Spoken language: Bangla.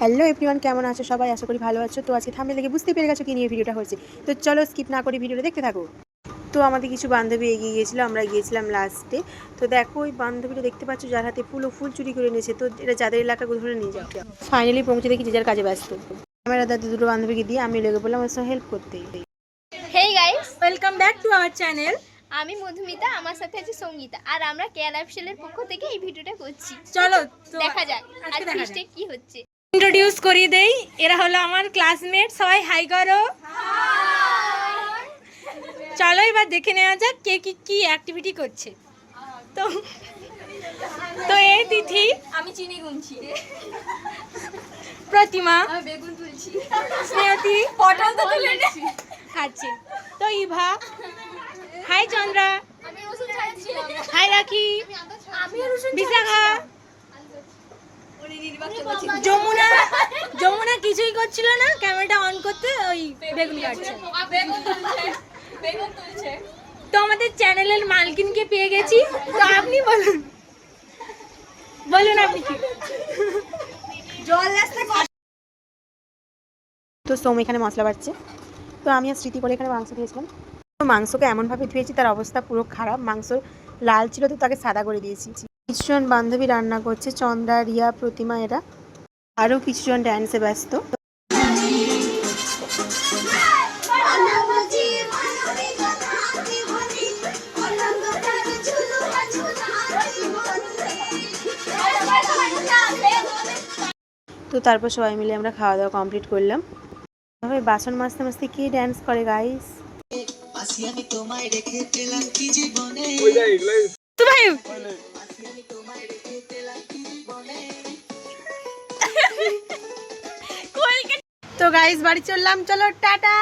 হ্যালো এভরিওয়ান কেমন আছো সবাই? আশা করি ভালো আছো। তো আজকে থামলে লেগে বুঝতে পেরে গেছো কি নিয়ে ভিডিওটা হয়েছে। তো চলো স্কিপ না করে ভিডিওটা দেখতে থাকো। তো আমাদের কিছু বান্ধবী এগিয়ে গিয়েছিল আমরা গিয়েছিলাম লাস্টে তো দেখো ওই বান্ধবীটা দেখতে পাচ্ছ যার হাতে ফুল ও ফুল চুরি করে নিয়েছে তো এটা যাদের এলাকা ধরে নিয়ে যাও। ফাইনালি পৌঁছে দেখি যে যার কাজে ব্যস্ত। ক্যামেরা দাদা দুটো বান্ধবীকে দিয়ে আমি লেগে বললাম ওর সঙ্গে হেল্প করতে। Hey guys welcome back to our channel আমি মধুমিতা আমার সাথে আছে সঙ্গীতা। আর আমরা কেয়ার অফিসিয়ালের পক্ষ থেকে এই ভিডিওটা করছি। চলো দেখা যাক আজকে কি হচ্ছে। ইন্ট্রোডিউস করিয়ে দেই। এরা হলো আমার ক্লাসমেট সবাই হাই করো। চলো এবার দেখে নেওয়া যাক কে কি কি অ্যাক্টিভিটি করছে। তো তো এ তিথি। আমি চিনি গুনছি। প্রতিমা। বেগুন তুলছি। স্নেহতি। পটল তো তুলে খাচ্ছে তো ইভা। হাই চন্দ্রা। হাই রাখি। বিশাখা। যমুনা যমুনা কিছুই করছিল না ক্যামেরাটা অন করতে ওই বেগুন কাটছে। তো আমাদের চ্যানেলের মালকিনকে পেয়ে গেছি। তো আপনি বলুন। বলুন আপনি কি? তো সোম এখানে মশলা বাড়ছে। তো আমি আর স্মৃতি করে এখানে মাংস দিয়েছিলাম তো মাংসকে এমনভাবে ধুয়েছি তার অবস্থা পুরো খারাপ। মাংস লাল ছিল তো তাকে সাদা করে দিয়েছি। কিছুজন বান্ধবী রান্না করছে চন্দ্রা রিয়া প্রতিমা এরা। আরও কিছুজন ড্যান্সে ব্যস্ত। তো তারপর সবাই মিলে আমরা খাওয়া দাওয়া কমপ্লিট করলাম। তবে বাসন মাজতে মাজতে কে ড্যান্স করে গাইস তো ভাই তো গাইস বাড়ি চললাম। চলো টাটা!